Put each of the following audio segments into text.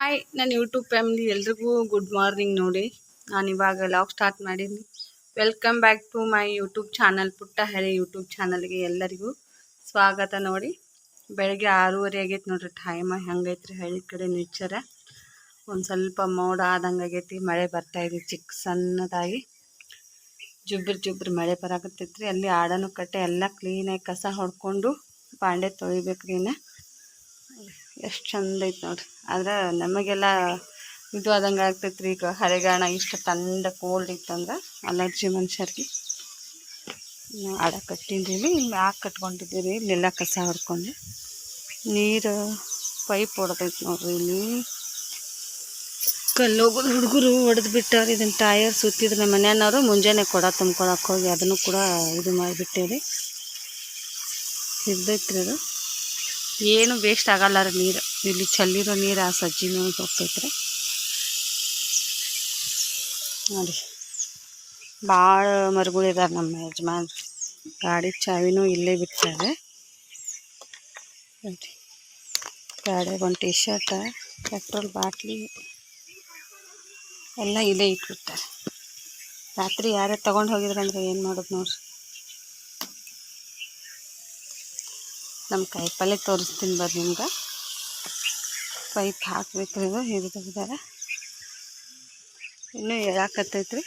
Hi ನನ್ನ YouTube family ಎಲ್ರಿಗೂ good morning ನೋಡಿ. ನಾನು ಇವಾಗ ಲಾಗ್ ಸ್ಟಾರ್ಟ್ ಮಾಡೀನಿ welcome back to my YouTube channel ಪುಟ್ಟ ಹಳೆ ಯೂಟ್ಯೂಬ್ ಚಾನಲ್ಗೆ ಎಲ್ಲರಿಗೂ ಸ್ವಾಗತ ನೋಡಿ. ಬೆಳಗ್ಗೆ ಆರೂವರೆ ಆಗೈತೆ ನೋಡ್ರಿ ಟೈಮ್ ಹೆಂಗೈತ್ರಿ ಹಳ್ಳಿ ಕಡೆ ನೇಚರ ಒಂದು ಸ್ವಲ್ಪ ಮೋಡ ಆದಂಗೆ ಆಗೈತಿ, ಮಳೆ ಬರ್ತಾ ಇದೆ ಚಿಕ್ಕ ಸಣ್ಣದಾಗಿ. ಜುಬ್ರಿ ಜುಬ್ರಿ ಮಳೆ ಬರಾಕತ್ತೈತ್ರಿ. ಅಲ್ಲಿ ಆಡನು ಕಟ್ಟೆ ಎಲ್ಲ ಕ್ಲೀನಾಗಿ ಕಸ ಹೊಡ್ಕೊಂಡು ಪಾಂಡೆ ತೊಳಿಬೇಕ್ರಿ ಇನ್ನು. ಎಷ್ಟು ಚಂದ ಐತೆ ನೋಡ್ರಿ. ಆದ್ರೆ ನಮಗೆಲ್ಲ ಇದು ಆದಂಗೆ ಆಗ್ತೈತೆ ರೀ ಈಗ ಹರೆಗಾಣ ಇಷ್ಟು ತಂಡ ಕೋಲ್ಡ್ ಇತ್ತಂದ್ರೆ ಅಲರ್ಜಿ ಮನುಷ್ಯರಿಗೆ ಆಡ ಕಟ್ಟಿದ್ದೀವಿ ಇಲ್ಲಿ ಮ್ಯಾಕ್ ಕಟ್ಕೊಂಡಿದ್ದೀವಿ ಇಲ್ಲೆಲ್ಲ ಕಸ ಹೊಡ್ಕೊಂಡು ನೀರು ಪೈಪ್ ಹೊಡೆದೈತೆ ನೋಡ್ರಿ ಇಲ್ಲಿ. ಕಲ್ಲೋಗೋದು ಹುಡುಗರು ಹೊಡೆದು ಬಿಟ್ಟಾರ ಇದನ್ನು ಟಯರ್ ಸುತ್ತಿದ್ರೆ ನಮ್ಮ ಮನೆಯವರು ಮುಂಜಾನೆ ಕೊಡ ತುಂಬ್ಕೊಳಕ್ಕೆ ಹೋಗಿ ಅದನ್ನು ಕೂಡ ಇದು ಮಾಡಿಬಿಟ್ಟೇರಿ. ಇದ್ದೈತ್ರಿ ಅದು. ಏನು ವೇಸ್ಟ್ ಆಗಲ್ಲ ರೀ ನೀರು. ಇಲ್ಲಿ ಚಲ್ಲಿರೋ ನೀರು, ಆ ಸಜ್ಜಿ ಮೇಲೆ ಹೋಗ್ತೈತ್ರಿ ನೋಡಿ. ಭಾಳ ಮರುಗಳಿದ್ದಾರೆ ನಮ್ಮ ಯಜಮಾನ್ರು. ಗಾಡಿ ಚಾವಿನೂ ಇಲ್ಲೇ ಬಿಡ್ತಾರೆ ನೋಡಿ. ಗಾಡಿಯಾಗ ಒಂದು ಟಿ ಶರ್ಟ ಪೆಟ್ರೋಲ್ ಬಾಟ್ಲಿ ಎಲ್ಲ ಇಲ್ಲೇ ಇಟ್ಬಿಡ್ತಾರೆ ರಾತ್ರಿ ಯಾರೇ ತೊಗೊಂಡು ಹೋಗಿದ್ರಂದ್ರೆ ಏನು ಮಾಡೋದು ನೋಡ್ರಿ. ನಮ್ಮ ಕಾಯಿಪಲ್ಲೆ ತೋರಿಸ್ತೀನಿ ಬರ್ರಿ ನಿಮ್ಗೆ. ಪೈಪ್ ಹಾಕ್ಬೇಕ್ರಿ ಇದು ತೆಗ್ದಾರ ಇನ್ನೂ ಹೇಳಾಕತ್ತೈತ್ರಿ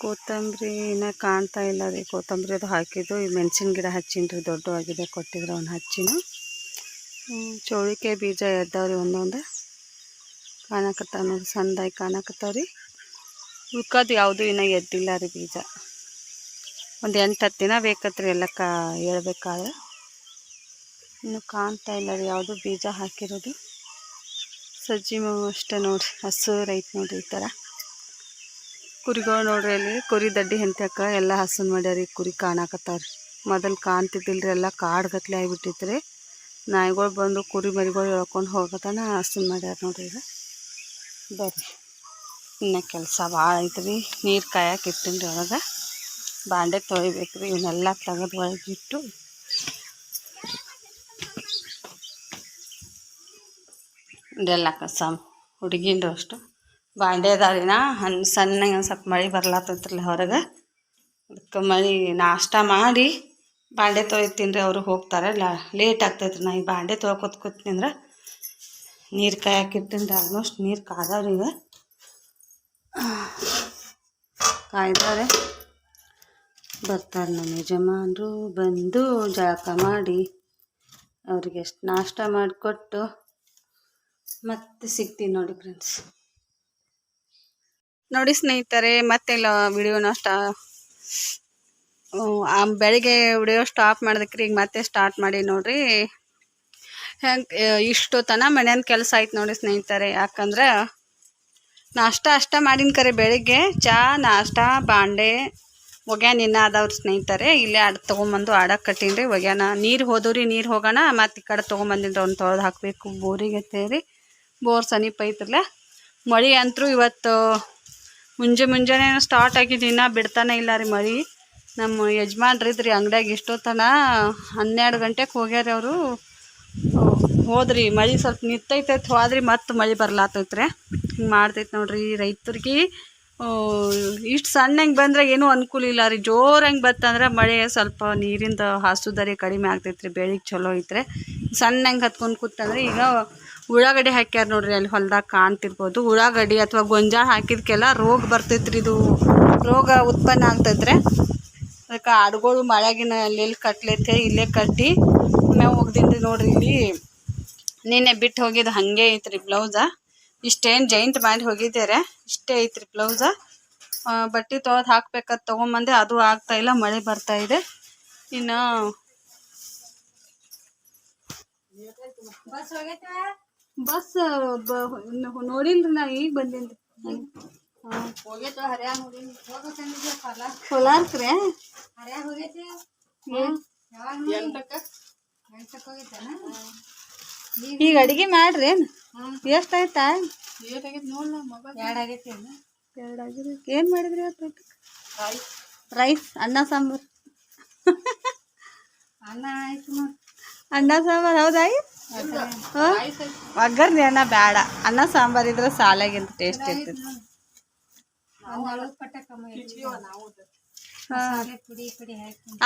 ಕೊತ್ತಂಬರಿ ಇನ್ನೂ ಕಾಣ್ತಾ ಇಲ್ಲ ರೀ. ಕೊತ್ತಂಬರಿ ಅದು ಹಾಕಿದ್ದು. ಈ ಮೆಣಸಿನ ಗಿಡ ಹಚ್ಚೀನಿ ರೀ, ದೊಡ್ಡವಾಗಿದೆ. ಕೊಟ್ಟಿದ್ರೆ ಅವ್ನು ಹಚ್ಚಿನ. ಚೋಳಿಕೆ ಬೀಜ ಎದ್ದಾವ್ರಿ ಒಂದೊಂದು. ಕಾಣಕತ್ತಾವ ನೋಡಿ, ಸಣ್ಣದಾಗಿ ಕಾಣಕತ್ತಾವ ರೀ. ಉಳ್ಕೋದು ಯಾವುದು ಇನ್ನೂ ಎದ್ದಿಲ್ಲ ರೀ ಬೀಜ. ಒಂದು ಎಂಟು ಹತ್ತು ದಿನ ಬೇಕತ್ರಿ ಎಲ್ಲ ಕಾ ಹೇಳ್ಬೇಕಾದ್ರೆ. ಇನ್ನು ಕಾಣ್ತಾ ಇಲ್ಲ ರೀ, ಯಾವುದು ಬೀಜ ಹಾಕಿರೋದು. ಸಜ್ಜಿ ಮಾವು ಅಷ್ಟೇ ನೋಡ್ರಿ, ಹಸು ಐತೆ ನೋಡ್ರಿ ಈ ಥರ. ಕುರಿಗಳು ನೋಡ್ರಿ ಅಲ್ಲಿ, ಕುರಿ ದಡ್ಡಿ ಹೆಂತಕ್ಕ ಎಲ್ಲ ಹಸನ್ ಮಾಡ್ಯಾರಿ ಕುರಿ ಕಾಣಕತ್ತಾವ್ರಿ ಮೊದಲು ಕಾಣ್ತಿದ್ದಿಲ್ರಿ, ಎಲ್ಲ ಕಾಡ್ಗತ್ಲೆ ಆಗಿಬಿಟ್ಟಿತ್ರಿ ನಾಯಿಗಳು ಬಂದು ಕುರಿ ಮರಿಗಳು ಎಳ್ಕೊಂಡು ಹೋಗತ್ತಾನ ಹಸನ್ ಮಾಡ್ಯಾರ ನೋಡ್ರಿ ಈಗ. ಬರ್ರಿ, ಇನ್ನು ಕೆಲಸ ಭಾಳ ಐತ್ರಿ, ನೀರು ಕಾಯಕ್ಕೆ ಇಟ್ಟಿನಿ ರೀ ಒಳಗೆ ಬಾಂಡೆ ತೊಳಿಬೇಕು ರೀ ಇವನ್ನೆಲ್ಲ ತೆಗೆದು ಒಳಗಿಟ್ಟು ಇದೆಲ್ಲ ಕಸ ಹುಡುಗಿಂದು ಅಷ್ಟು. ಬಾಂಡೆದಾರಿನ ಹನ್ ಸಣ್ಣಗೆ ಒಂದು ಸ್ವಲ್ಪ ಮಳೆ ಬರ್ಲಾತೈತ್ರಲ್ಲ ಹೊರಗೆ. ಅದಕ್ಕೆ ಮಳೆ ನಾಷ್ಟ ಮಾಡಿ ಬಾಂಡೆ ತೊಳಿತೀನಿ ಅವರು ಹೋಗ್ತಾರೆ. ಲೇಟ್ ಆಗ್ತೈತ್ರಿ ನಾ ಈ ಬಾಂಡೆ ತೊಳ್ಕೊತ ಕೂತ್ನಿಂದ್ರೆ ನೀರು ಕಾಯಾಕಿರ್ತೀನಿ ಆಲ್ಮೋಸ್ಟ್ ನೀರು ಕಾದವ್ರಿ ಈಗ. ಕಾಯ್ದಾರೆ. ಬರ್ತಾರೆ ನಮ್ಮ ಯಜಮಾನರು ಬಂದು ಜಳಕ ಮಾಡಿ. ಅವ್ರಿಗೆ ಎಷ್ಟು ನಾಷ್ಟ ಮಾಡಿಕೊಟ್ಟು ಮತ್ತೆ ಸಿಗ್ತೀನಿ ನೋಡಿ ಫ್ರೆಂಡ್ಸ್ ನೋಡಿ ಸ್ನೇಹಿತರೆ ಮತ್ತೆ ಇಲ್ಲ ವಿಡಿಯೋನ ಸ್ಟಾ ಬೆಳಿಗ್ಗೆ ವಿಡಿಯೋ ಸ್ಟಾಪ್ ಮಾಡಿದಕ್ರಿ, ಈಗ ಮತ್ತೆ ಸ್ಟಾರ್ಟ್ ಮಾಡಿ ನೋಡ್ರಿ. ಹೆಂಗೆ ಇಷ್ಟು ತನ ಮನೆಯನ್ ಕೆಲಸ ಆಯ್ತು ನೋಡಿ ಸ್ನೇಹಿತರೆ, ಯಾಕಂದ್ರೆ ನಾಷ್ಟ ಅಷ್ಟ ಮಾಡಿನ ಕರೆ ಬೆಳಿಗ್ಗೆ, ಚಾ, ನಾಷ್ಟ, ಬಾಂಡೆ, ಒಗ್ಯಾನ ಇನ್ನ ಅದಾವ್ರಿ ಸ್ನೇಹಿತರೆ. ಇಲ್ಲೇ ಆಡ ತೊಗೊಂಬಂದು ಆಡಕ್ಕೆ ಕಟ್ಟೀನಿ ಒಗ್ಯಾನ ನೀರು ಹೋದವ್ರಿ ನೀರು ಹೋಗೋಣ, ಮತ್ತು ಈ ಕಡೆ ತೊಗೊಂಬಂದಿನಿ ಅವ್ನು ತೊಳೆದು ಹಾಕಬೇಕು, ಬೋರಿಗೆ ರೀ ಬೋರ್ ಸಮೀಪ ಐತ್ರಲ್ಲ. ಮಳೆ ಅಂತೂ ಇವತ್ತು ಮುಂಜೆ ಮುಂಜಾನೆ ಸ್ಟಾರ್ಟ್ ಆಗಿದ್ದು ಇನ್ನೂ ಬಿಡ್ತಾನೆ ಇಲ್ಲ ರೀ ಮಳೆ. ನಮ್ಮ ಯಜಮಾನ್ರು ಇದ್ರಿ ಅಂಗಡ್ಯಾಗ ಎಷ್ಟೊತ್ತನ ಹನ್ನೆರಡು ಗಂಟೆಗೆ ಹೋಗ್ಯಾರ ಅವರು. ಹೋದ್ರಿ, ಮಳೆ ಸ್ವಲ್ಪ ನಿಂತೈತೈತೆ ಹೋದ್ರಿ ಮತ್ತೆ ಮಳೆ ಬರ್ಲಾತೈತ್ರಿ. ಹಿಂಗೆ ಮಾಡ್ತೈತೆ ನೋಡ್ರಿ ರೈತರಿಗೆ. ಇಷ್ಟು ಸಣ್ಣಂಗೆ ಬಂದ್ರೆ ಏನೂ ಅನುಕೂಲ ಇಲ್ಲ ರೀ. ಜೋರಂಗೆ ಬತ್ತಂದ್ರೆ ಮಳೆ ಸ್ವಲ್ಪ ನೀರಿಂದ ಹಾಸುದಾರಿ ಕಡಿಮೆ ಆಗ್ತೈತೆ ರೀ ಬೆಳಿಗ್ಗೆ ಚಲೋ ಐತ್ರಿ. ಸಣ್ಣಂಗೆ ಹತ್ಕೊಂಡು ಕೂತಂದ್ರೆ ಈಗ ಉಳ್ಳಾಗಡ್ಡಿ ಹಾಕ್ಯಾರ ನೋಡ್ರಿ, ಅಲ್ಲಿ ಹೊಲ್ದಾಗ ಕಾಣ್ತಿರ್ಬೋದು. ಉಳ್ಳಾಗಡ್ಡಿ ಅಥವಾ ಗೊಂಜಾಳ ಹಾಕಿದ್ಕೆಲ್ಲ ರೋಗ ಬರ್ತೈತ್ರಿ ಇದು. ರೋಗ ಉತ್ಪನ್ನ ಆಗ್ತೈತ್ರಿ. ಅದಕ್ಕೆ ಆಡುಗಳು ಮಳೆಗಿನ ಅಲ್ಲಿ ಕಟ್ಲೈತೆ, ಇಲ್ಲೇ ಕಟ್ಟಿ ಮೇವು ಹೋಗ್ದಿನ್ರಿ ನೋಡ್ರಿ ಇಲ್ಲಿ. ನಿನ್ನೆ ಬಿಟ್ಟು ಹೋಗಿದ್ದು ಹಾಗೆ ಐತ್ರಿ ಬ್ಲೌಸ. ಇಷ್ಟೇನು ಜೈಂಟ್ ಮಾಡಿ ಹೋಗಿದ್ದಾರೆ, ಇಷ್ಟೇ ಐತ್ರಿ ಬ್ಲೌಸ. ಬಟ್ಟೆ ತೊಳದು ಹಾಕ್ಬೇಕಂತ ತೊಗೊಂಬಂದೆ, ಅದು ಆಗ್ತಾ ಇಲ್ಲ, ಮಳೆ ಬರ್ತಾ ಇದೆ. ಇನ್ನು ಬಸ್ ನೋಡಿಲ್ರಿ ನಾ ಈಗ ಬಂದೇನ್ರಿ ಈಗ ಅಡಿಗೆ ಮಾಡ್ರಿ ಏನು? ಎಷ್ಟು ಆಯ್ತಾ ಎರಡು ಆಗಿದೆ ಏನು ಮಾಡಿದ್ರಿ ರೈಸ್ ಅನ್ನ ಸಾಂಬಾರ್. ಅನ್ನ ಆಯ್ತು ನೋಡಿ. ಅನ್ನ ಸಾಂಬಾರು ಹೌದಾ? ಹಾ? ಒಗ್ಗರ್ಣಿ ಅನ್ನ ಬೇಡ. ಅನ್ನ ಸಾಂಬಾರ್ ಇದ್ರೆ ಸಾಲಾಗಿಂತ ಟೇಸ್ಟ್ ಇರ್ತೈತಿ.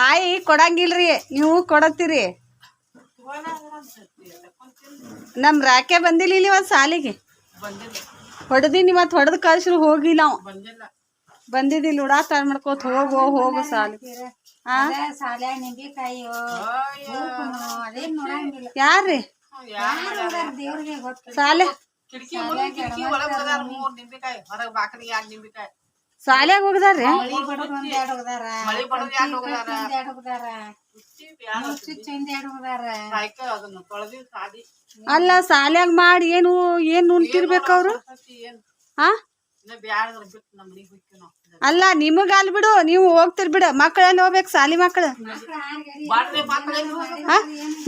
ಆಯಿ, ಕೊಡಂಗಿಲ್ರಿ. ನೀವು ಕೊಡತ್ತೀರಿ. ನಮ್ ರಾಕೆ ಬಂದಿಲ್ಲ ಇಲ್ಲಿ ಸಾಲಿಗೆ. ಹೊಡೆದಿನಿ ಮತ್ತೆ ಹೊಡೆದ್ ಕಳ್ಸ್ರು ಹೋಗಿಲ್ಲ ನಾವು. ಬಂದಿದ್ದಿಲ್ಲ ಉಡಾತಾರ ಮಾಡ್ಕೋತ ಹೋಗೋ, ಹೋಗು ಸಾಲಿಗೆ. ಯಾರ್ರಿ? ಸಾಲೆ ಸಾಲ್ಯಾಗ ಹೋಗದಾರ್ರಿ? ಅಲ್ಲ ಸಾಲ್ಯಾಗ ಮಾಡಿ ಏನು ಏನ್ ಉಣ್ತಿರ್ಬೇಕು ಅವ್ರು? ಹಾ ಅಲ್ಲ, ನಿಮಗ ಅಲ್ ಬಿಡು, ನೀವು ಹೋಗ್ತಿರ್ ಬಿಡು. ಮಕ್ಕಳನ್ನ ಹೋಗ್ಬೇಕು ಸಾಲಿ ಮಕ್ಕಳು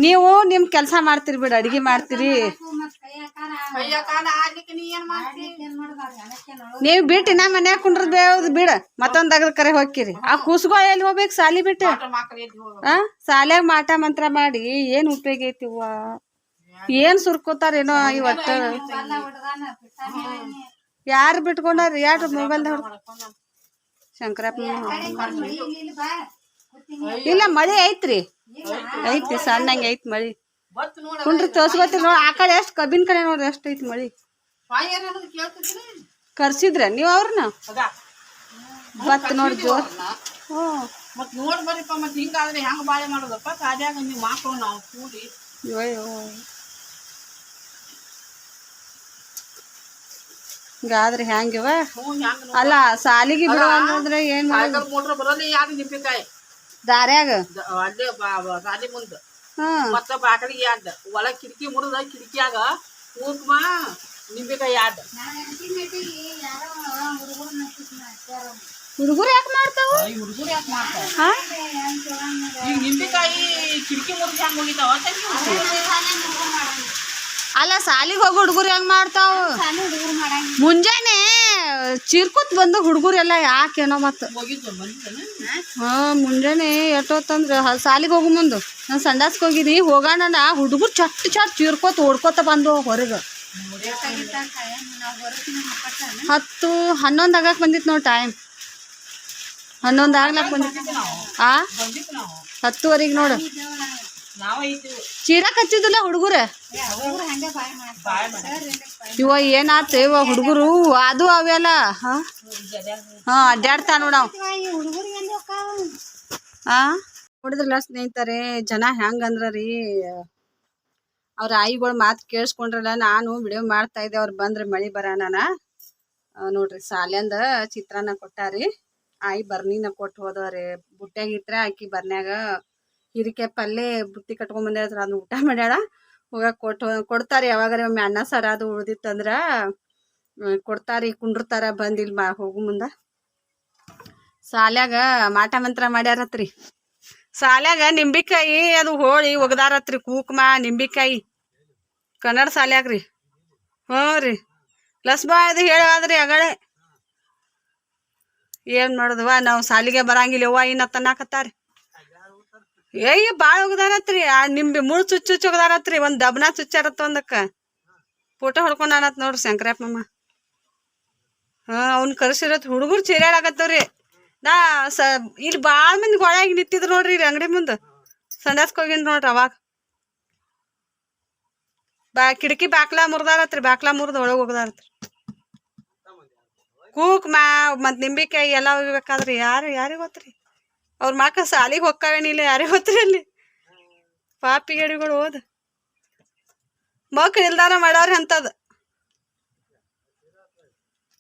ನೀವು ನಿಮ್ ಕೆಲಸ ಮಾಡ್ತಿರ್ ಬಿಡು, ಅಡಿಗೆ ಮಾಡ್ತೀರಿ. ನೀವ್ ಬಿಟ್ಟು ನಾ ಮನ್ಯಾಗ ಕುಂಡ್ರದ್ ಬಿಡ. ಮತ್ತೊಂದ್ ಅಗದ ಕರೆ ಹೋಗ್ಕಿರಿ ಆ ಕೂಸ್ಗೋ ಎಲ್ಲಿ ಹೋಗ್ಬೇಕು? ಸಾಲಿ ಬಿಟ್ಟು. ಆ ಸಾಲ್ಯಾಗ ಮಾಟ ಮಂತ್ರ ಮಾಡಿ. ಏನ್ ಉಪಯೋಗ ಐತಿ ಏನ್ ಸುರ್ಕೋತಾರೇನೋ ಇವತ್ತು? ಯಾರು ಬಿಟ್ಕೊಂಡಾರ? ಯಾರು ಮೊಬೈಲ್ ಮಳಿ ಇಲ್ಲಿ ಮಳೆ ಐತ್ರಿ. ಐತ್ರಿ ಸಣ್ಣಂಗೆ ಐತಿ ಮಳಿ. ಕುಂಡ್ರಿ ತೋರ್ಸ್ಕೊತೀರಿ ನೋಡಿ ಆ ಕಡೆ ಎಷ್ಟು ಕಬ್ಬಿನ ಕಡೆ ನೋಡ್ರಿ ಎಷ್ಟು ಐತಿ ಮಳಿ ಕರ್ಸಿದ್ರ ನೀವು ಅವ್ರನ್ನ? ಬತ್ ನೋಡಿ ಜೋರ್. ಹ್ಞೂ. ಮತ್ ನೋಡ್ ಬರ್ರಿಪ್ಪ ಮತ್ ಹಿಂಗಾದ್ರೆ ಹೆಂಗ್ ಬಾಳೆ ಮಾಡೋದಪ್ಪ? ಸಾದ್ಯಾಗ ನೀವು ಮಕ್ಕಳು ನಾವು ಕೂಡಿ. ಅಯ್ಯೋ. ಹಿಂಗಾದ್ರೆ ಹೆಂಗಿವ ಹೆಂಗ್ ಅಲ್ಲ ಸಾಲಿಗೆ ಬಿಡುವ ಅಂದ್ರೆ ಏನ್ ಮೋಟ್ರ್ ಯಾರು ನಿಂಬಿಕಾಯಿ? ದಾರ್ಯಾಗ? ಅಲ್ಲೇ ಸಾಲಿ ಮುಂದ. ಹ್ಮ್ ಮತ್ತ ಬಾಕಲಿಗೆ ಯಾಡ್ ಒಳಗ್ ಕಿಟಕಿ ಮುರಿದ ಕಿಟಕಿಯಾಗ ಕುಂಕುಮ ನಿಂಬಿಕಾಯಿ ಹುಡುಗರು ಯಾಕೆ ಮಾಡ್ತಾವ? ಹುಡುಗರು ಯಾಕೆ ಮಾಡ್ತಾವ? ನಿಂಬಿಕಾಯಿ ಕಿಟಕಿ ಮುರಿದ ಹೆಂಗ್ ಹೋಗಿದಾವ ಅಲ್ಲ ಸಾಲಿಗೆ ಹೋಗಿ ಹುಡುಗರು ಹೆಂಗ್ ಮಾಡ್ತಾವ? ಹುಡುಗರು ಮುಂಜಾನೆ ಚಿರ್ಕುತ್ ಬಂದು ಹುಡುಗರೆಲ್ಲ ಯಾಕೇನೋ ಮತ್ತ ಹಾ ಮುಂಜಾನೆ ಎಷ್ಟೊತ್ತಂದ್ರೆ ಸಾಲಿಗೆ ಹೋಗು ಮುಂದು. ನಾನು ಸಂಡಾಸ್ಗೆ ಹೋಗಿನಿ ಹೋಗೋಣ ಹುಡುಗರು ಚಟ್ ಚಟ್ ಚಿರ್ಕೋತ ಓಡ್ಕೋತ ಬಂದು ಹೊರಗೆ. ಹತ್ತು ಹನ್ನೊಂದು ಆಗಕ್ಕೆ ಬಂದಿತ್ತು ನೋಡಿ ಟೈಮ್ ಹನ್ನೊಂದು ಆಗ್ಲಕ್ ಬಂದಿತ್ತು ಆ? ಹತ್ತುವರೆಗೆ ನೋಡು. ನಾವ ಕಚ್ಚಿದಿಲ್ಲ ಹುಡುಗರ? ಇವ ಏನಾತ? ಇವ ಹುಡುಗರು ಅದು ಅವೆಲ್ಲ ಹಾ? ಹಾ ಅಡ್ಡಾಡ್ತಾ ನೋಡವ್ ಆ? ನೋಡಿದ್ರಲ್ಲ ಸ್ನೇಹಿತರೆ ಜನ ಹೆಂಗಂದ್ರ ರೀ? ಅವ್ರ ಆಯಿಗಳು ಮಾತು ಕೇಳಿಸ್ಕೊಂಡ್ರಲ್ಲ ನಾನು ವಿಡಿಯೋ ಮಾಡ್ತಾ ಇದ್ದೆ ಅವ್ರು ಬಂದ್ರೆ ಮಳಿ ಬರಾನ ನೋಡ್ರಿ ಸಾಲ್ಯಂದ ಚಿತ್ರಾನ್ನ ಕೊಟ್ಟಾರಿ. ಆಯಿ ಬರ್ನಿನ ಕೊಟ್ಟು ಹೋದವ್ರಿ. ಬುಟ್ಟ್ಯಾಗ ಇಟ್ರೆ ಆಕಿ ಬರ್ನ್ಯಾಗ ಹೀರಿಕಾಯಿ ಪಲ್ಲೆ ಬುತ್ತಿ ಕಟ್ಕೊಂಡ್ ಬಂದಿರ ಅದನ್ನ ಊಟ ಮಾಡ್ಯಾಳ. ಹೋಗ ಕೊಟ್ಟು ಕೊಡ್ತಾರೆ ಯಾವಾಗಾರ ಒಮ್ಮೆ ಅನ್ನ, ಸರ ಅದು ಉಳ್ದಿತ್ತಂದ್ರ ಕೊಡ್ತಾರೆ, ಕುಂಡ್ರತಾರ ಬಂದಿಲ್ ಮಾ, ಹೋಗು ಮುಂದ. ಸಾಲ್ಯಾಗ ಮಾಟ ಮಂತ್ರ ಮಾಡ್ಯಾರತ್ರಿ. ಸಾಲ್ಯಾಗ ನಿಂಬಿಕಾಯಿ ಅದು ಹೋಳಿ ಒಗದಾರತ್ರಿ, ಕೂಕ್ಮ, ನಿಂಬಿಕಾಯಿ. ಕನ್ನಡ ಸಾಲ್ಯಾಗ್ರಿ ಹ್ಞೂ ರೀ. ಲಸ್ಬಾ ಅದು ಹೇಳಾದ್ರಿ ಅಗಳೆ. ಏನ್ ಮಾಡುದವ್ವ, ನಾವು ಸಾಲಿಗೆ ಬರಂಗಿಲ್ಲ ಅವ್ವ ಇನ್ನ ತನ್ನಾಕತ್ತಾರಿ. ಏಯ್ ಭಾಳ ಒಗದಾರತ್ರಿ ಆ ನಿಂಬೆ ಮುಳ್ ಚುಚ್ಚು ಒಗದಾರತ್ರಿ ಒಂದ್ ದಬ್ನ ಚುಚ್ಚಾರತ್ ಒಂದಕ್ಕ. ಫೋಟೋ ಹೊಡ್ಕೊಂಡಾನತ್ ನೋಡ್ರಿ ಶಂಕರಪ್ಪ ಶಂಕರಪ್ಪಮ್ಮ ಹಾ, ಅವ್ನ ಕರ್ಸಿರತ್ ಹುಡುಗರು ಚೀರಾಡಕತ್ತವ್ರಿ ನಾ ಸ, ಇಲ್ಲಿ ಭಾಳ ಮಂದಿ ಗೊಳಾಗಿ ನಿಂತಿದ್ರು ನೋಡ್ರಿ ಇಲ್ಲಿ ಅಂಗಡಿ ಮುಂದೆ. ಹೋಗಿನ್ ನೋಡ್ರಿ ಅವಾಗ. ಬಾ ಕಿಟಕಿ ಬಾಕ್ಲಾ ಮುರ್ದಾರತ್ರಿ, ಬಾಕ್ಲಾ ಮುರ್ದು ಒಳಗೆ ಹೋಗದಾರತ್ರಿ. ಕೂಕ್ ಮಾ ಮತ್ ನಿಂಬಿಕಾಯಿ ಎಲ್ಲ ಒಗಿಬೇಕಾದ್ರಿ ಯಾರು, ಯಾರಿಗೆ ಅವ್ರ ಮಕ್ಕ ಸಾಲಿಗೆ ಹೊಕ್ಕಾವೇನಿಲ್ಲ ಯಾರೇ ಅಲ್ಲಿ ಪಾಪಿ ಗಡಿಗಳು ಹೋದ. ಮಕ್ಳು ಇಲ್ದಾರ ಮಾಡವ್ರಿ ಅಂತದ.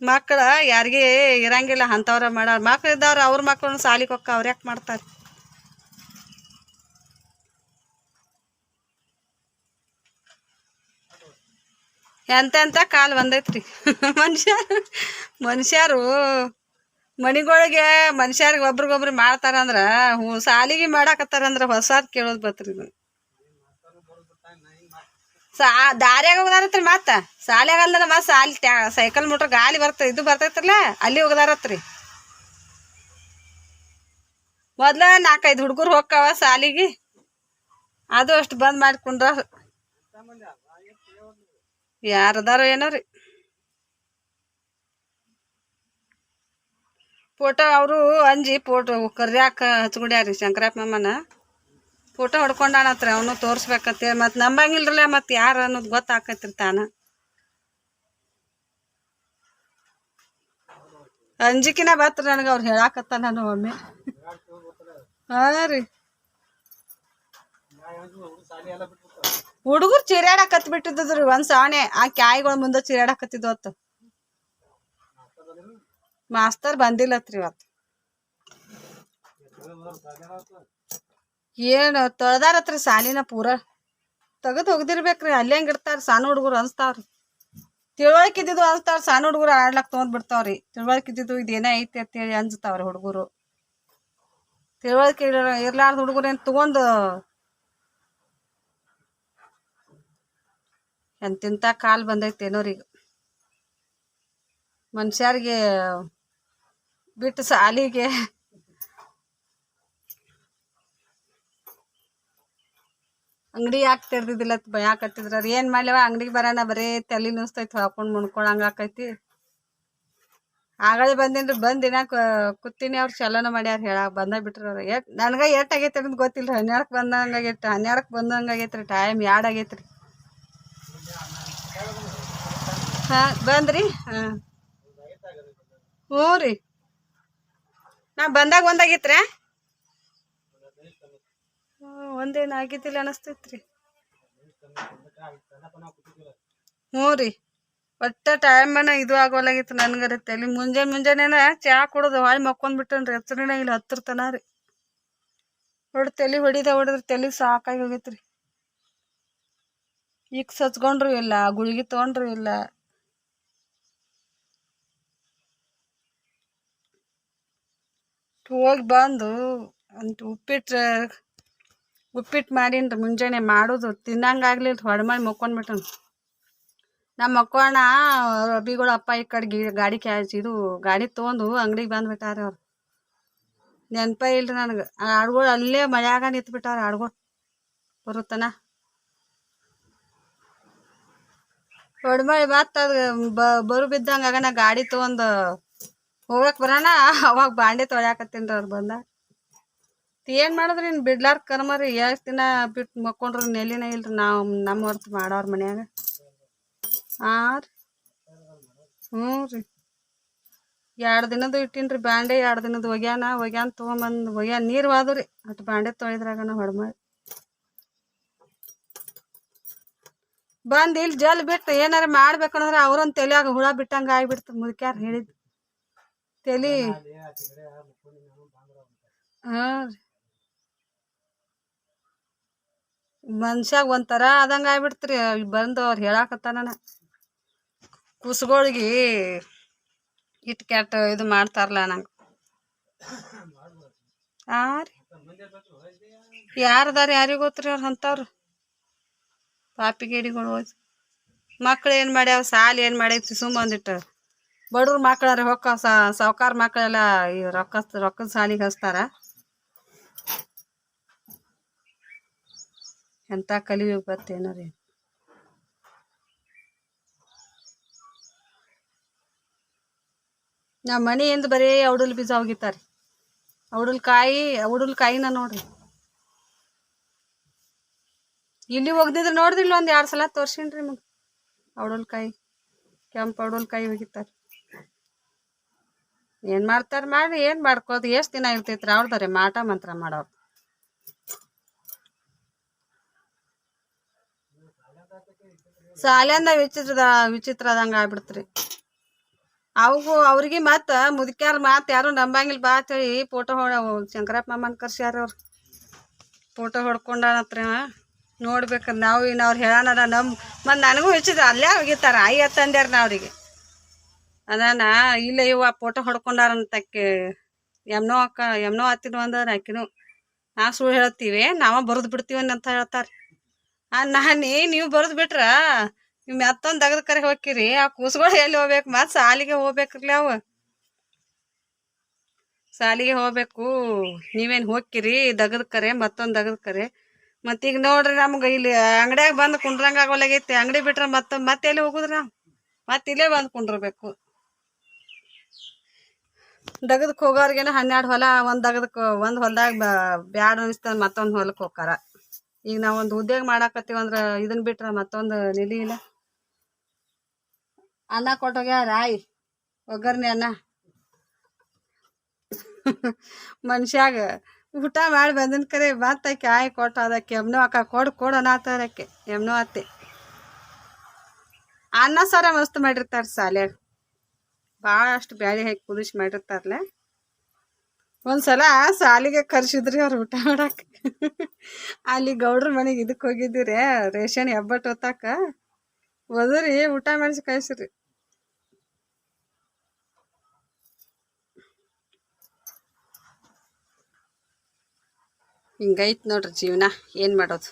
ಮಕ್ಕಳ ಯಾರಿಗೆ ಇರಂಗಿಲ್ಲ ಅಂತವ್ರ ಮಾಡಾರ ಮಕ್ಳು ಇದ್ದವ್ರ ಅವ್ರ ಮಕ್ಳನ್ನ ಸಾಲಿಗೆ ಹೊಕ್ಕ ಅವ್ರ ಯಾಕೆ ಮಾಡ್ತಾರೆ? ಎಂತೆಂತ ಕಾಲ್ ಬಂದೈತ್ರಿ. ಮನುಷ್ಯ, ಮನುಷ್ಯರು ಮನಿಗೊಳಗೆ ಮನುಷ್ಯರಿಗೆ ಒಬ್ರಿಗೊಬ್ರು ಮಾಡ್ತಾರಂದ್ರ ಹ್ಞೂ, ಸಾಲಿಗೆ ಮಾಡಾಕತ್ತಾರಂದ್ರ ಹೊಸಾದ್ ಕೇಳೋದ್ ಬತ್ರಿ ಇದು. ಸಾ, ದಾರ್ಯಾಗ ಹೋಗದಾರತ್ರಿ ಮತ್ತ? ಸಾಲ್ಯಾಗ ಅಲ್ದನ ಮತ್ತ ಸಾಲಿ ಸೈಕಲ್, ಮೋಟ್ರ್ ಗಾಲಿ ಬರ್ತ, ಇದು ಬರ್ತೈತ್ರಲ್ಲ? ಅಲ್ಲಿ ಹೋಗದಾರತ್ರಿ. ಮೊದ್ಲ ನಾಲ್ಕೈದು ಹುಡುಗರು ಹೋಗ್ತಾವ ಸಾಲಿಗೆ. ಅದು ಅಷ್ಟು ಬಂದ್ ಮಾಡ್ಕೊಂಡ್ರ ಯಾರದಾರೋ ಏನೋ ರೀ. ಫೋಟೋ ಅವರು ಅಂಜಿ ಫೋಟೋ ಕರ್ಯಾಕ ಹಚ್ಕೊಂಡ್ಯಾರಿ ಶಂಕರಪ್ಪ ಮಾಮನ. ಫೋಟೋ ಹೊಡ್ಕೊಂಡಾನತ್ರ, ಅವನು ತೋರ್ಸ್ಬೇಕಂತೇಳಿ ಮತ್ತು ನಂಬಂಗಿಲ್ರಲ್ಲ ಮತ್ತು ಯಾರು ಅನ್ನೋದು ಗೊತ್ತಾಕತ್ರಿ ತಾನ. ಅಂಜಿಕಿನ ಬತ್ರ ನನಗೆ ಅವ್ರು ಹೇಳಾಕತ್ತ ನಾನು ಒಮ್ಮೆ. ಹಾಂ ರೀ. ಹುಡುಗರು ಚೀರಾಡಕತ್ ಬಿಟ್ಟಿದ್ರಿ ಒಂದ್ ಸಾಣೆ, ಆ ಕಾಯಿಗಳ ಮುಂದೆ ಚೀರಾಡಕತ್ತಿದ್ವು ಅವತ್ತು ಮಾಸ್ತರ್ ಬಂದಿಲ್ಲತ್ರಿ ಇವತ್ತು. ಏನು ತೊಳ್ದಾರತ್ರಿ ಸಾಲಿನ ಪೂರ? ತೆಗೆದು ಹೋಗ್ದಿರ್ಬೇಕ್ರಿ ಅಲ್ಲೇ ಹಂಗೆ ಇರ್ತಾರ ಸಣ್ಣ ಹುಡುಗರು ಅನ್ಸ್ತಾವ್ರಿ. ತಿಳುವಳಿಕೆ ಇದ್ದಿದ್ದು ಅನ್ಸ್ತಾವ್ರಿ ಸಣ್ಣ ಹುಡುಗರು ಆಡ್ಲಕ್ ತೊಗೊಂಡ್ ಬಿಡ್ತಾವ್ರಿ. ತಿಳುವಳಿಕೆ ಇದ್ದಿದ್ದು ಇದೇನೇ ಐತಿ ಅಂತೇಳಿ ಅಂಜ್ತಾವ್ರಿ ಹುಡುಗರು. ತಿಳುವಳಿಕೆ ಇರ- ಇರ್ಲಾರ್ದ ಹುಡುಗರು ಏನು ತಗೊಂಡು ಎಂತಿಂತ ಕಾಲ್ ಬಂದೈತೇನೋರೀಗ ಮನುಷ್ಯರಿಗೆ ಬಿಟ್ಟು ಸಾಲಿಗೆ ಅಂಗಡಿ ಯಾಕೆ ತೆರ್ದಿದ್ದಿಲ್ಲ ಭಯಾಕತ್ತಿದ್ರ ಏನು ಮಾಡ್ಲೇವ? ಅಂಗಡಿಗೆ ಬರೋಣ, ಬರೀ ತಲೆ ನುಸ್ತೈತಿ ಹಾಕೊಂಡು ಮುಣ್ಕೊಳಂಗಾಕೈತಿ ಆಕೈತಿ ಆಗಲೇ ಬಂದೇನ್ರಿ ಬಂದಿನ ಕೂತೀನಿ ಅವ್ರು ಚಲೋನ ಮಾಡ್ಯಾರ ಹೇಳಕ್ಕೆ ಬಂದ ಬಿಟ್ರಿ ಅವ್ರು. ಎಟ್, ನನಗೆ ಎಟ್ ಆಗೈತೆ ಅಂತ ಗೊತ್ತಿಲ್ಲ ಹನ್ನೆರಡಕ್ಕೆ ಬಂದಂಗೆ ಆಗೈತೆ ಹನ್ನೆರಡಕ್ಕೆ ಬಂದಂಗೆ ಆಗೈತೆ ರೀ ಟೈಮ್ ಎರಡು ಆಗೈತೆ ರೀ ಹಾಂ, ಬಂದ್ರಿ? ಹಾಂ. ಹ್ಞೂ ರೀ. ನಾ ಬಂದಾಗ ಒಂದಾಗಿತ್ರ ಒಂದೇನು ಆಗಿದ್ದಿಲ್ಲ ಅನಸ್ತೈತ್ರಿ. ಹ್ಞೂ ರೀ, ಒಟ್ಟ ಟೈಮನ ಇದು ಆಗೋಲಾಗಿತ್ತು ನನ್ಗರ ಅಲ್ಲಿ ಮುಂಜಾನೆ ಮುಂಜಾನೆನ ಚಾ ಕುಡ್ದು ಹಾಯ್ ಮಕ್ಕೊಂಡ್ ಬಿಟ್ಟನ್ರಿ ಹೆಸರಿನ ಇಲ್ಲಿ, ಹತ್ತಿರ ತನ ರೀ. ಹೊಡ್ ತಲೆ ಹೊಡಿದ ಹೊಡೆದ್ರೆ ತಲೆ ಸಾಕಾಗಿ ಹೋಗೈತ್ರಿ. ಈಗ ಸಚ್ಕೊಂಡ್ರು ಇಲ್ಲ, ಗುಳಿಗೆ ತೊಗೊಂಡ್ರು ಇಲ್ಲ. ಹೋಗಿ ಬಂದು ಅಂತ ಉಪ್ಪಿಟ್ಟು ಉಪ್ಪಿಟ್ಟು ಮಾಡಿನ ಮುಂಜಾನೆ ಮಾಡೋದು ತಿನ್ನಂಗಾಗ್ಲಿಲ್ಲ ಹೊಡ್ಮಾಡಿ ಮಕ್ಕೊಂಡ್ಬಿಟ್ಟನು. ನಮ್ಮ ಮಕ್ಕೋಣ ರಬ್ಬಿಗಳು ಅಪ್ಪ ಈ ಕಡೆ ಗಿ- ಗಾಡಿ ಕ್ಯಾಚ್, ಇದು ಗಾಡಿ ತೊಗೊಂಡು ಅಂಗಡಿಗೆ ಬಂದುಬಿಟ್ಟಾರೆ ಅವ್ರು. ನೆನಪ ಇಲ್ಲರಿ ನನಗೆ. ಆಡ್ಗಳು ಅಲ್ಲೇ ಮಳೆಯಾಗ ನಿಂತ್ಬಿಟ್ಟಾರೆ ಆಡ್ಗಳು, ಬರುತ್ತನ. ಹೊಡ್ಮಳಿ ಮತ್ತೆ ಅದು ಬರು ಬಿದ್ದಂಗೆ ನಾ ಗಾಡಿ ತೊಗೊಂಡು ಹೋಗಕ್ಕೆ ಬರೋಣ? ಅವಾಗ ಬಾಂಡೆ ತೊಳ್ಯಾಕತ್ತೀನಿ ಅವ್ರು ಬಂದ. ಏನು ಮಾಡಿದ್ರಿ ಇನ್ನು ಬಿಡ್ಲಾರ ಕರ್ಮ ರೀ? ಎಷ್ಟು ದಿನ ಬಿಟ್ಟು ಮಕ್ಕೊಂಡ್ರು ನೆಲಿನ ಇಲ್ರಿ ನಾವು ನಮ್ಮ ಹೊರ್ತು ಮಾಡೋರ್ ಮನ್ಯಾಗ. ಹಾಂ ರೀ. ಹ್ಞೂ ರೀ. ಎರಡು ದಿನದ್ದು ಇಟ್ಟಿನ್ರಿ ಬಾಂಡೆ, ಎರಡು ದಿನದ ಒಗ್ಯಾನ ಒಗ್ಯಾನ ತೊಗೊಂಬಂದು, ಒಗ್ಯಾನ ನೀರು ವಾದು ರೀ. ಬಾಂಡೆ ತೊಳೆದ್ರಾಗನ ಹೊಡ್ಮಾಡಿ ಬಂದು ಇಲ್ಲಿ ಜಲ್ ಬಿಟ್ಟು ಏನಾರ ಮಾಡ್ಬೇಕಂದ್ರೆ ಅವ್ರೊಂದು ತಲೆಯಾಗ ಹುಳ ಬಿಟ್ಟಂಗೆ ಆಗ್ಬಿಡ್ತು ಮುದುಕ್ಯಾರ ಹೇಳಿದ್ದು ತಲೆ ಹಾಂ ರೀ. ಮನ್ಷ್ಯಾಗ ಒಂಥರ ಆದಂಗೆ ಆಗ್ಬಿಡ್ತ್ರಿ ಬಂದು ಅವ್ರು ಹೇಳಾಕತ್ತಾನ ಕುಸ್ಗಳಿಗೆ ಇಟ್ಟು ಕೆಟ್ಟ ಇದು ಮಾಡ್ತಾರಲ್ಲ ನಂಗೆ. ಹಾಂ ರೀ. ಯಾರದಾರ ಯಾರಿಗೆ ಗೊತ್ತ್ರಿ ಅವ್ರು ಅಂಥವ್ರು? ಪಾಪಿಗೇಡಿಗಳು ಹೋಯ್ತು. ಮಕ್ಳು ಏನು ಮಾಡ್ಯಾವ? ಸಾಲ ಏನು ಮಾಡೈತಿ ಸುಮ್ಮ ಒಂದಿಟ್ಟು ಬಡವ್ರ ಮಕ್ಕಳಾರ ಹೊಕ್ಕ ಸಾವ್ಕಾರ ಮಕ್ಕಳೆಲ್ಲ ಈ ರೊಕ್ಕ ರೊಕ್ಕದ ಸಾಲಿಗೆ ಹಚ್ತಾರ. ಎಂತ ಕಲಿಬೇಕು ಬರ್ತೇನೋ ರೀ. ನಮ್ಮ ಮನೆಯಿಂದ ಬರೀ ಔಡಲ್ ಬೀಜ ಹೋಗಿತ್ತಾರಿ. ಔಡಲ್ ಕಾಯಿ, ಔಡಲ್ ಕಾಯಿನ ನೋಡ್ರಿ. ಇಲ್ಲಿ ಹೋಗ್ದಿದ್ರೆ ನೋಡಿದ್ರಿಲ್ಲ ಒಂದು ಎರಡು ಸಲ ತೋರ್ಸಿನ್ರಿ ನಿಮಗೆ ಔಡಲ್ ಕಾಯಿ, ಕೆಂಪು ಔಡಲ್ ಕಾಯಿ ಒಗಿತಾರೆ ಏನು ಮಾಡ್ತಾರೆ ಮಾಡಿ ಏನು ಮಾಡ್ಕೋದು? ಎಷ್ಟು ದಿನ ಇರ್ತೈತ್ರಿ ಅವ್ರದ್ರಿ ಮಾಟ ಮಂತ್ರ ಮಾಡೋರು? ವಿಚಿತ್ರದ ವಿಚಿತ್ರ ಆದಂಗೆ ಆಗ್ಬಿಡ್ತ್ರಿ. ಅವಗೂ, ಅವ್ರಿಗೆ ಮತ್ತು ಮುದುಕ್ಯಾರ ಮಾತು ಯಾರು ನಂಬಂಗಿಲ್ಲ ಬಾ ಅಂತೇಳಿ ಫೋಟೋ ಹೊಡ, ಶಂಕರಪ್ಪ ಮಾಮನ್ ಕರ್ಸ್ಯಾರ ಅವ್ರು. ಫೋಟೋ ಹೊಡ್ಕೊಂಡಾನತ್ರ ನೋಡ್ಬೇಕು ನಾವು ಇನ್ನು ಅವ್ರು ಹೇಳೋಣ ನಮ್ಮ ಮತ್ತು ನನಗೂ ವಿಚಿತ್ರ, ಅಲ್ಲೇ ಒಗಿತಾರ ಆಯಿ ಅತ್ತಂದ್ಯಾರ ನಾ ಅವ್ರಿಗೆ ಅದಾನ, ಇಲ್ಲ ಇವ ಫೋಟೋ ಹೊಡ್ಕೊಂಡಾರಂತಕ್ಕೆ ಎಮ್ನೋ ಅಕ್ಕ, ಎಮ್ನೋ ಹತ್ತಿನ ಅಂದ್ರೆ ಆಕಿನು. ನಾ ಸುಳ್ಳು ಹೇಳ್ತೀವಿ, ನಾವ ಬರೆದು ಬಿಡ್ತೀವಿ ಅಂತ ಹೇಳ್ತಾರೆ. ಆ, ನಾನೇ, ನೀವು ಬರೆದು ಬಿಟ್ರ ನೀವು ಮತ್ತೊಂದು ತೆಗೆದು ಕರೆ ಹೋಗ್ಕಿರಿ ಆ ಕೂಸುಗಳು ಎಲ್ಲಿ ಹೋಗ್ಬೇಕು? ಮತ್ತೆ ಸಾಲಿಗೆ ಹೋಗ್ಬೇಕ್ರಲ್ಲ ಅವು. ಸಾಲಿಗೆ ಹೋಗ್ಬೇಕು, ನೀವೇನು ಹೋಗ್ಕಿರಿ ದಗದ ಕರೆ, ಮತ್ತೊಂದು ದಗದ ಕರೆ. ಮತ್ತೀಗ ನೋಡ್ರಿ ನಮ್ಗೆ ಇಲ್ಲಿ ಅಂಗಡಿಯಾಗ ಬಂದು ಕುಂಡ್ರಂಗ ಆಗೋಲಾಗೈತಿ. ಅಂಗಡಿ ಬಿಟ್ರೆ ಮತ್ತೆ ಮತ್ತೆ ಎಲ್ಲಿ ಹೋಗುದ್ರಿ ನಾವು? ಮತ್ತೆ ಇಲ್ಲೇ ಬಂದು ಕುಂಡ್ರಬೇಕು. ದಗದಕ್ಕೆ ಹೋಗೋರ್ಗೇನ ಹನ್ನೆರಡು ಹೊಲ, ಒಂದು ದಗದಕ್ಕೆ ಒಂದು ಹೊಲ್ದಾಗ ಬ್ಯಾಡ ಅನಿಸ್ತದೆ ಮತ್ತೊಂದು ಹೊಲಕ್ಕೆ ಹೋಗಾರ ಈಗ ನಾವು ಒಂದು ಉದ್ಯೋಗ ಮಾಡಾಕತ್ತೀವಿ ಅಂದ್ರೆ ಇದನ್ನ ಬಿಟ್ರೆ ಮತ್ತೊಂದು ನಿಲಿ ಇಲ್ಲ. ಅನ್ನ ಕೊಟ್ಟೋಗ್ಯಾರ ರಾಯ್ ಒಗ್ಗರ್ಣೆ ಅನ್ನ. ಮನುಷ್ಯಾಗ ಊಟ ಮಾಡಿ ಬಂದಿನ ಕರೆ ಮತ್ತೆ ಆಯ್ ಕೊಟ್ಟು ಅದಕ್ಕೆ ಎಮ್ನೋ ಅಕ್ಕ ಕೊಡು ಕೊಡು ಅನ್ನತ್ತಾರಕ್ಕೆ ಎಮ್ನೋ ಅತ್ತೆ. ಅನ್ನ ಸಾರ ಮಸ್ತ್ ಮಾಡಿರ್ತಾರೆ ಸಾಲ್ಯಾಗ. ಭಾಳಷ್ಟು ಬ್ಯಾಳಿ ಹಾಕಿ ಕುದಿಸಿ ಮಾಡಿರ್ತಾರಲ್ಲ ಒಂದ್ಸಲ ಸಾಲಿಗೆ ಕರ್ಸಿದ್ರಿ ಅವ್ರು ಊಟ ಮಾಡಕ್ಕೆ ಅಲ್ಲಿ ಗೌಡ್ರ ಮನೆಗೆ ಇದಕ್ಕೆ ಹೋಗಿದ್ದೀರಿ, ರೇಷನ್ ಹೆಬ್ಬಟ್ಟು ಹೊತ್ತಾಕ. ಒದರಿ, ಊಟ ಮಾಡಿಸಿ ಕಳಿಸ್ರಿ. ಹಿಂಗೈತ್ ನೋಡ್ರಿ ಜೀವನ, ಏನು ಮಾಡೋದು.